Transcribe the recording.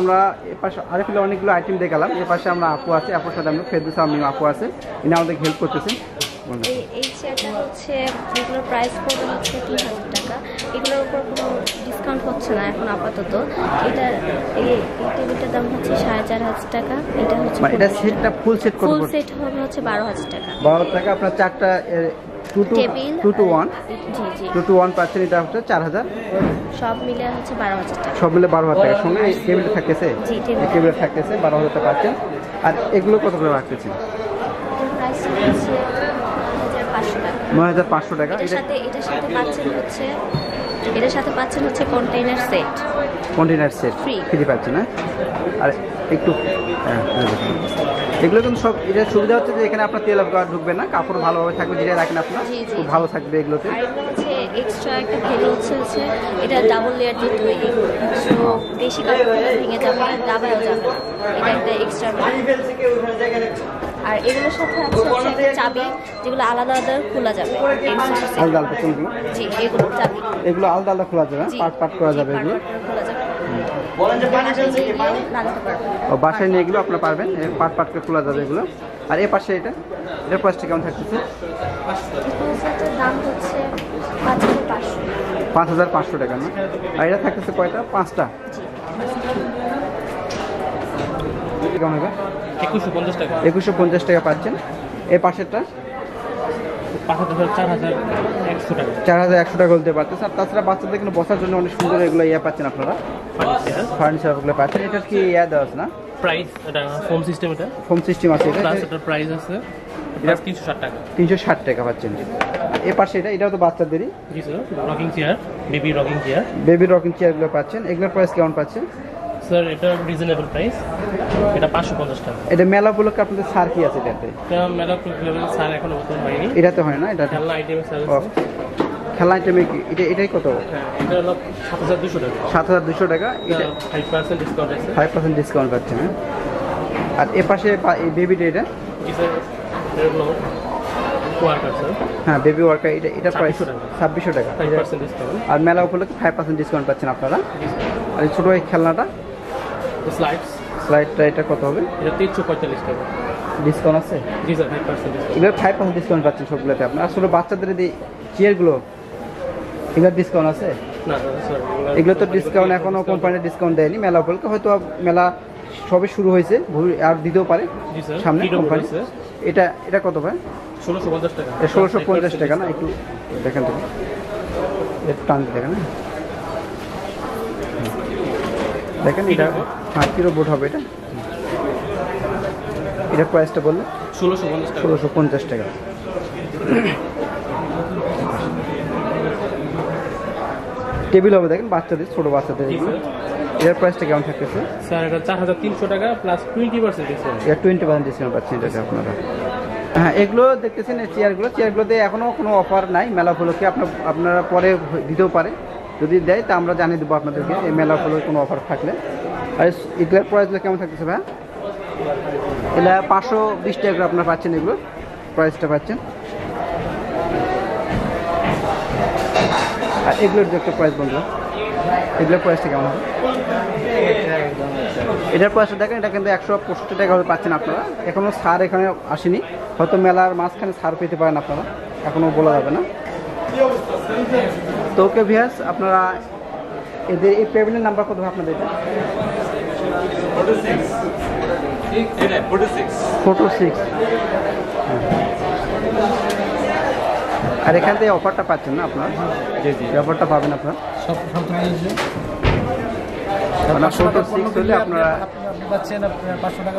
আমরা এ পাশে আরেকগুলো অনেকগুলো আইটেম দেখালাম। এ পাশে আমরা আপু আছে আপুর সাথে আমরা ফেরদুস আমি আপু আছে। ইনি আমাদের হেল্প করতেছেন এই চেয়ারটা হচ্ছে এগুলোর প্রাইস পড়বে হচ্ছে তিন হাজার টাকা। এগুলোর উপর কোনো ডিসকাউন্ট হচ্ছে না এখন আপাতত। এটা এই টেবিলটার দাম হচ্ছে সাড়ে চার হাজার টাকা। এটা হচ্ছে মানে এটা সেটটা ফুল সেট ফুল সেট হবে হচ্ছে বারো হাজার টাকা। বারো টাকা আপনার চারটা two two table two two one. Two two one পাচ্ছেন এটা হচ্ছে চার হাজার। সব মিলে হচ্ছে বারো হাজার টাকা। সব মিলে বারো হাজার টাকা। সঙ্গে এই থাকতেছে? টেবিল। থাকতেছে বারো হাজার টাকা পাচ্ছেন। আর এগুলো কত করে রাখতেছেন হাজার পাঁচশো টাকা। নয় হাজার পাঁচশো টাকা। এটার সাথে এটার সাথে পাচ্ছেন হচ্ছে এটার সাথে পাচ্ছেন হচ্ছে container set container set. Free পাচ্ছেন হ্যাঁ? আর একটু হ্যাঁ। এগুলো কিন্তু সব এটা সুবিধা হচ্ছে যে এখানে আপনার তেল ঢুকবে না কাপড় ভালোভাবে থাকবে যেটা রাখেন আপনার। খুব ভালো থাকবে এগুলোতে। এক্সট্রা একটা হচ্ছে হচ্ছে এটা ডাবল লেয়ার দিয়ে তৈরি। সো বেশি কাপড় ভেঙে যাবে দাবায়ও যাবে এটা একটা এক্সট্রা আর এগুলোর সাথে আছে হচ্ছে চাবি যেগুলো আলাদা আলাদা খোলা যাবে। আলাদা আলাদা কোনগুলো? জি এগুলো চাবি। এগুলো আলাদা আলাদা খোলা যাবে পার্ট পার্ট করা যাবে এগুলো? ও বাসায় নিয়ে এগুলো আপনার পারবেন পার্ট পার্ট করে খোলা যাবে এগুলো। আর এ পাশে এটা এটার প্রাইসটা কেমন থাকতেছে? দাম হচ্ছে পাঁচ হাজার পাঁচশো। পাঁচ হাজার পাঁচশো টাকা না? আর এটা থাকতেছে কয়টা? পাঁচটা। কেমন হবে? একুশশো পঞ্চাশ টাকা। পাচ্ছেন। এই পাশেরটা? চার হাজার একশো টাকা। বলতে পারতেছে। আর তাছাড়া বাচ্চাদের কিন্তু বসার জন্য অনেক সুন্দর এগুলো ইয়ে পাচ্ছেন আপনারা। ফার্নিচার ফার্নিচারগুলো পাচ্ছেন। এটা কি ইয়ে দেওয়া আছে না? প্রাইস এটা ফোম সিস্টেম এটা। ফোম সিস্টেম আছে। এটা প্লাস এটার প্রাইস আছে। তিনশো ষাট টাকা। তিনশো ষাট টাকা পাচ্ছেন। পাশে এটা এটাও তো বাচ্চাদেরই। জি sir rocking chair baby rocking chair baby rocking চেয়ারগুলো পাচ্ছেন। এগুলোর প্রাইস কেমন পাচ্ছেন? স্যার এটা রিজনেবল প্রাইস এটা পাঁচশো পঞ্চাশ টাকা। এটা মেলা উপলক্ষে আপনাদের সার কি আছে এটাতে? এটা মেলা স্যার এখনও নতুন হয়নি। এটাতে হয় না এটা খেলনা ও, খেলনা আইটেমে কি? এটা এটাই কত? এটা হলো সাত হাজার দুশো টাকা। সাত হাজার দুশো টাকা। এটা ফাইভ পার্সেন্ট ডিসকাউন্ট আছে। ফাইভ পার্সেন্ট ডিসকাউন্ট পাচ্ছেন হ্যাঁ? আর এ পাশে বেবিটা এটা? এটা হ্যাঁ বেবি ওয়ার্কার এটা এটা প্রাইস 2600 টাকা। ছাব্বিশশো টাকা। আর মেলা উপলক্ষে ফাইভ পার্সেন্ট ডিসকাউন্ট পাচ্ছেন আপনারা। আর এই ছোটো এই খেলনাটা? স্লাইডস স্লাইডটা এটা কত হবে? এটা তিনশো পঁয়তাল্লিশ টাকা। ডিসকাউন্ট আছে? জি স্যার ফাইভ পার্সেন্ট ডিসকাউন্ট এগুলো ফাইভ পার্সেন্ট ডিসকাউন্ট পাচ্ছেন সবগুলোতে আপনার আসলে বাচ্চাদের যে চেয়ারগুলো এগুলোর ডিসকাউন্ট আছে? না স্যার এগুলো তো ডিসকাউন্ট এখনও কোম্পানির ডিসকাউন্ট দেয়নি মেলা উপলক্ষে। হয়তো মেলা সবে শুরু হয়েছে আর দিতেও পারে সামনে কোম্পানি এটা এটা কত ভাই? ষোলোশো পঞ্চাশ টাকা। ষোলোশো পঞ্চাশ টাকা না? একটু দেখেন তো। টান দেখেন। দেখেন এটা। হ্যাঁ কিলো বোট হবে এটা? এটার প্রাইসটা বললে? ষোলোশো পঞ্চাশ টাকা। ষোলোশো পঞ্চাশ টাকা। টেবিল হবে দেখেন বাচ্চাদের ছোটো বাচ্চাদের এটার প্রাইসটা কেমন থাকতেছে? স্যার এটা চার হাজার তিনশো টাকা প্লাস টোয়েন্টি পার্সেন্ট ডিসকাউন্ট এটা টোয়েন্টি পার্সেন্ট ডিসকাউন্ট পাচ্ছেন এটাতে আপনারা। হ্যাঁ এগুলো দেখতেছেন এই চেয়ারগুলো চেয়ারগুলোতে এখনও কোনো অফার নাই মেলা উপলক্ষে আপনার আপনারা পরে দিতেও পারে। যদি দেয় তা আমরা জানিয়ে দেবো আপনাদেরকে এই মেলা উপলক্ষে কোনো অফার থাকলে। এগুলোর প্রাইসগুলো কেমন থাকতেছে ভাই? এটা পাঁচশো বিশ টাকা করে আপনারা পাচ্ছেন এগুলো। প্রাইসটা পাচ্ছেন। আর এগুলোর যে একটা প্রাইস বন্ধুরা, এগুলোর প্রাইসটা কেমন হবে? এটার প্রাইসটা দেখেন, এটা কিন্তু একশো পঁয়ষট্টি টাকা করে পাচ্ছেন আপনারা। এখনও সার এখানে আসেনি। হয়তো মেলার মাঝখানে সার পেতে পারেন আপনারা। এখনও বলা যাবে না। তো ওকে ভিয়াস আপনারা এদের এই পেমেন্টের নাম্বার কত হবে আপনাদের? এটা ফোটো সিক্স আর এখান থেকে অফারটা পাচ্ছেন না আপনার? জি জি। অফারটা পাবেন আপনারা? ফোটো সিক্স হলে আপনারা পাচ্ছেন আপনার পাঁচশো টাকা